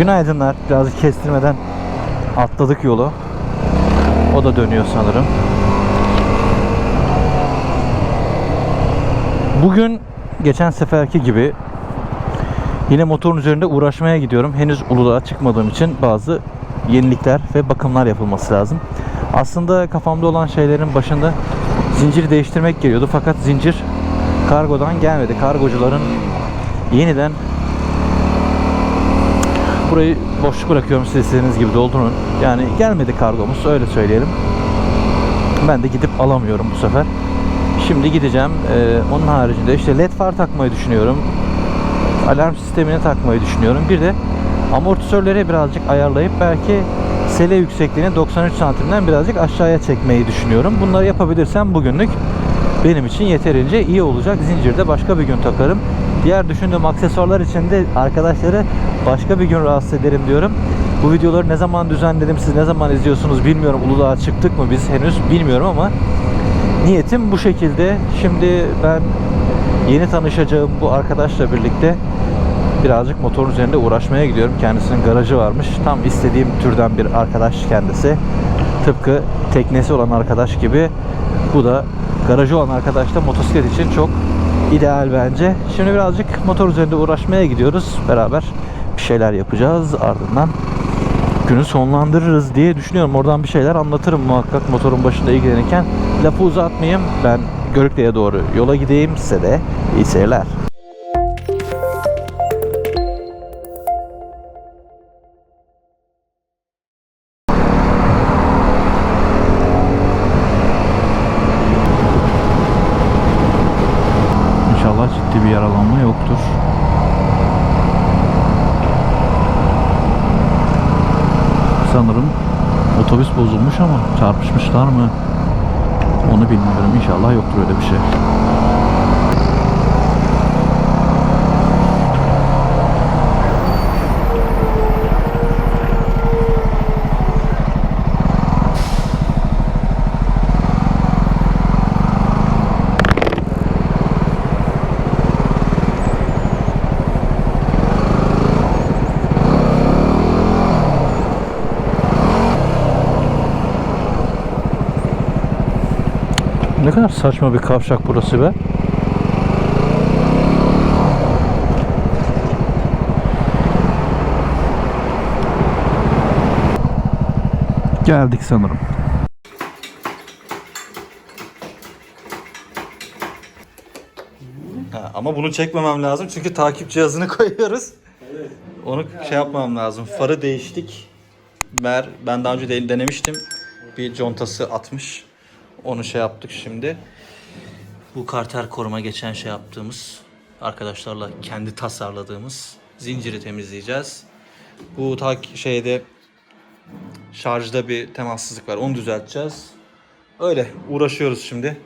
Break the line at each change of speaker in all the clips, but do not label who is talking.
Günaydınlar. Birazcık kestirmeden atladık yolu. O da dönüyor sanırım. Bugün geçen seferki gibi yine motorun üzerinde uğraşmaya gidiyorum. Henüz Uludağ'a çıkmadığım için bazı yenilikler ve bakımlar yapılması lazım. Aslında kafamda olan şeylerin başında zinciri değiştirmek geliyordu. Fakat zincir kargodan gelmedi. Kargocuların yeniden burayı boşluk bırakıyorum siz istediğiniz gibi doldurun. Yani gelmedi kargomuz öyle söyleyelim. Ben de gidip alamıyorum bu sefer. Şimdi gideceğim. Ee, onun haricinde işte led far takmayı düşünüyorum. Alarm sistemini takmayı düşünüyorum. Bir de amortisörleri birazcık ayarlayıp belki sele yüksekliğini 93 santimden birazcık aşağıya çekmeyi düşünüyorum. Bunları yapabilirsem bugünlük benim için yeterince iyi olacak. Zincirde başka bir gün takarım. Diğer düşündüğüm aksesuarlar için de arkadaşları başka bir gün rahatsız ederim diyorum. Bu videoları ne zaman düzenledim, siz ne zaman izliyorsunuz bilmiyorum. Uludağ'a çıktık mı biz henüz bilmiyorum ama niyetim bu şekilde. Şimdi ben yeni tanışacağım bu arkadaşla birlikte birazcık motorun üzerinde uğraşmaya gidiyorum. Kendisinin garajı varmış. Tam istediğim türden bir arkadaş kendisi. Tıpkı teknesi olan arkadaş gibi. Bu da garajı olan arkadaş da motosiklet için çok ideal bence. Şimdi birazcık motor üzerinde uğraşmaya gidiyoruz. Beraber bir şeyler yapacağız. Ardından günü sonlandırırız diye düşünüyorum. Oradan bir şeyler anlatırım muhakkak motorun başında ilgilenirken. Lafı uzatmayayım. Ben Görükle'ye doğru yola gideyim. Size de iyi seyirler. Sanırım otobüs bozulmuş ama çarpışmışlar mı? Onu bilmiyorum. İnşallah yoktur öyle bir şey. Ne kadar saçma bir kavşak burası be. Geldik sanırım. Ha, ama bunu çekmemem lazım çünkü takip cihazını koyuyoruz. Onu şey yapmam lazım. Farı değiştik. Mer ben daha önce de denemiştim. Bir contası atmış. Onu şey yaptık şimdi. Bu karter koruma geçen şey yaptığımız arkadaşlarla kendi tasarladığımız zinciri temizleyeceğiz. Bu tak şeyde şarjda bir temassızlık var. Onu düzelteceğiz. Öyle uğraşıyoruz şimdi.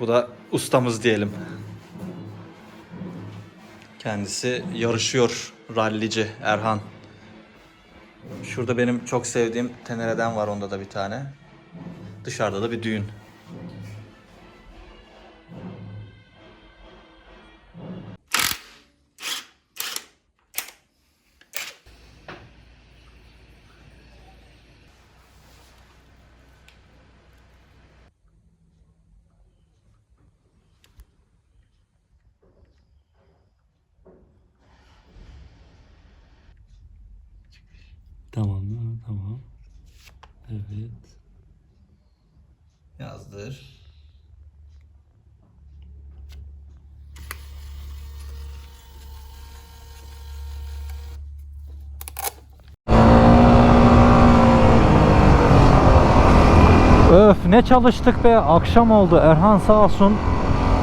Bu da ustamız diyelim. Kendisi yarışıyor rallici Erhan. Şurada benim çok sevdiğim Tenere'den var onda da bir tane. Dışarıda da bir düğün.
Tamam? Tamam. Evet.
Yazdır. Öf ne çalıştık be akşam oldu Erhan sağ olsun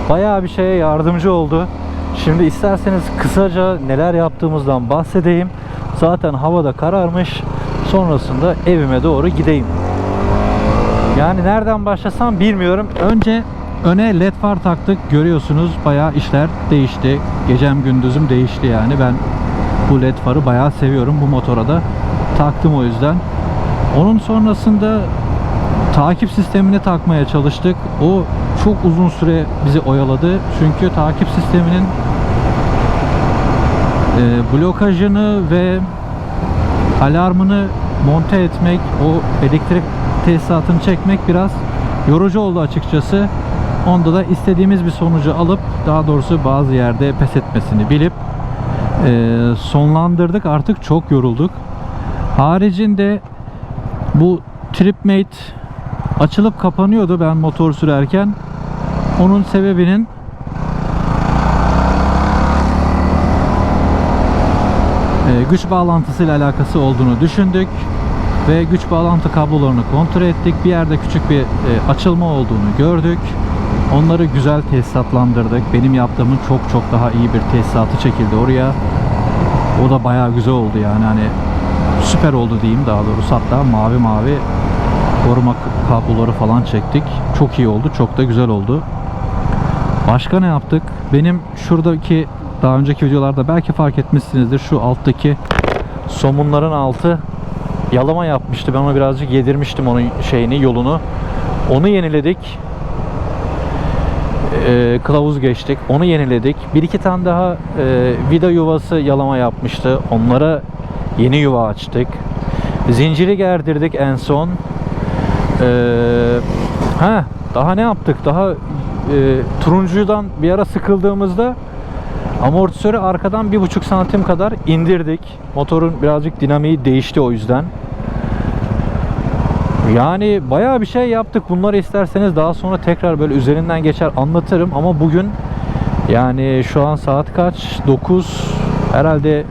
bayağı bir şeye yardımcı oldu. Şimdi isterseniz kısaca neler yaptığımızdan bahsedeyim. Zaten havada kararmış. Sonrasında evime doğru gideyim. Yani nereden başlasam bilmiyorum. Önce öne led far taktık. Görüyorsunuz bayağı işler değişti. Gecem gündüzüm değişti yani. Ben bu led farı bayağı seviyorum. Bu motora da taktım o yüzden. Onun sonrasında takip sistemini takmaya çalıştık. O çok uzun süre bizi oyaladı. Çünkü takip sisteminin e, blokajını ve alarmını monte etmek, o elektrik tesisatını çekmek biraz yorucu oldu açıkçası. Onda da istediğimiz bir sonucu alıp daha doğrusu bazı yerde pes etmesini bilip e, sonlandırdık. Artık çok yorulduk. Haricinde bu TripMate açılıp kapanıyordu ben motor sürerken. Onun sebebinin e, güç bağlantısıyla alakası olduğunu düşündük ve güç bağlantı kablolarını kontrol ettik. Bir yerde küçük bir e, açılma olduğunu gördük. Onları güzel tesisatlandırdık. Benim yaptığımın çok çok daha iyi bir tesisatı çekildi oraya. O da bayağı güzel oldu yani hani süper oldu diyeyim daha doğrusu hatta mavi mavi koruma kabloları falan çektik. Çok iyi oldu. Çok da güzel oldu. Başka ne yaptık? Benim şuradaki daha önceki videolarda belki fark etmişsinizdir. Şu alttaki somunların altı yalama yapmıştı. Ben onu birazcık yedirmiştim onun şeyini, yolunu. Onu yeniledik. Ee, kılavuz geçtik. Onu yeniledik. Bir iki tane daha e, vida yuvası yalama yapmıştı. Onlara yeni yuva açtık. Zinciri gerdirdik en son. Ee, ha daha ne yaptık? Daha e, turuncudan bir ara sıkıldığımızda amortisörü arkadan bir buçuk santim kadar indirdik. Motorun birazcık dinamiği değişti o yüzden. Yani bayağı bir şey yaptık. Bunları isterseniz daha sonra tekrar böyle üzerinden geçer anlatırım ama bugün yani şu an saat kaç? 9 herhalde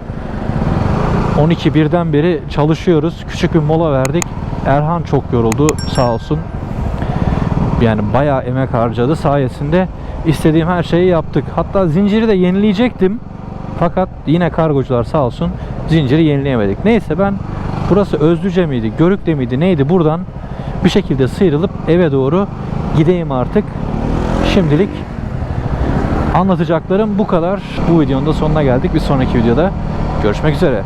12 birden beri çalışıyoruz. Küçük bir mola verdik. Erhan çok yoruldu sağ olsun. Yani bayağı emek harcadı sayesinde istediğim her şeyi yaptık. Hatta zinciri de yenileyecektim. Fakat yine kargocular sağ olsun zinciri yenileyemedik. Neyse ben burası Özlüce miydi, Görükle miydi neydi buradan bir şekilde sıyrılıp eve doğru gideyim artık. Şimdilik anlatacaklarım bu kadar. Bu videonun da sonuna geldik. Bir sonraki videoda görüşmek üzere.